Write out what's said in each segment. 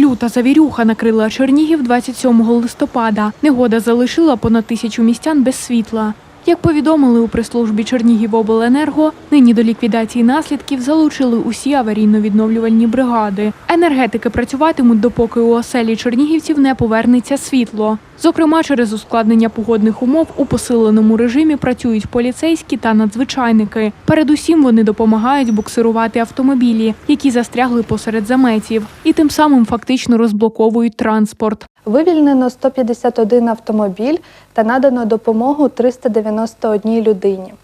Люта завірюха накрила Чернігів 27 листопада. Негода залишила понад тисячу містян без світла. Як повідомили у прес-службі Чернігівобленерго, нині до ліквідації наслідків залучили усі аварійно-відновлювальні бригади. Енергетики працюватимуть, допоки у оселі чернігівців не повернеться світло. Зокрема, через ускладнення погодних умов у посиленому режимі працюють поліцейські та надзвичайники. Передусім вони допомагають буксирувати автомобілі, які застрягли посеред заметів, і тим самим фактично розблоковують транспорт. Вивільнено 151 автомобіль та надано допомогу 391 людині.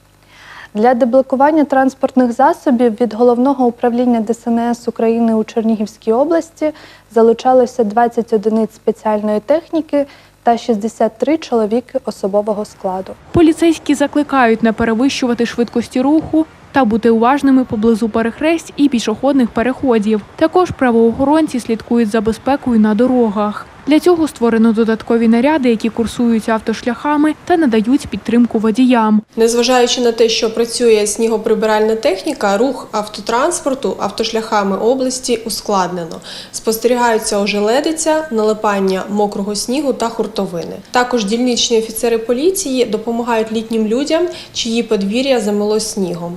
Для деблокування транспортних засобів від головного управління ДСНС України у Чернігівській області залучалося 20 одиниць спеціальної техніки та 63 чоловіки особового складу. Поліцейські закликають не перевищувати швидкості руху та бути уважними поблизу перехресть і пішохідних переходів. Також правоохоронці слідкують за безпекою на дорогах. Для цього створено додаткові наряди, які курсують автошляхами та надають підтримку водіям. Незважаючи на те, що працює снігоприбиральна техніка, рух автотранспорту автошляхами області ускладнено. Спостерігаються ожеледиця, налипання мокрого снігу та хуртовини. Також дільничні офіцери поліції допомагають літнім людям, чиї подвір'я замело снігом.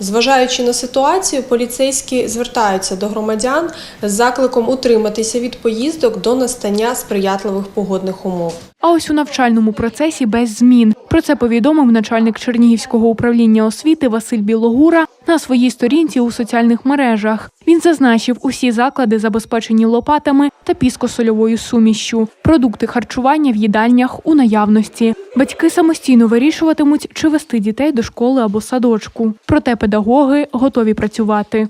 Зважаючи на ситуацію, поліцейські звертаються до громадян з закликом утриматися від поїздок до настання сприятливих погодних умов. А ось у навчальному процесі без змін. Про це повідомив начальник Чернігівського управління освіти Василь Білогура на своїй сторінці у соціальних мережах. Він зазначив, усі заклади забезпечені лопатами та піскосольовою сумішю. Продукти харчування в їдальнях у наявності. Батьки самостійно вирішуватимуть, чи вести дітей до школи або садочку. Проте педагоги готові працювати.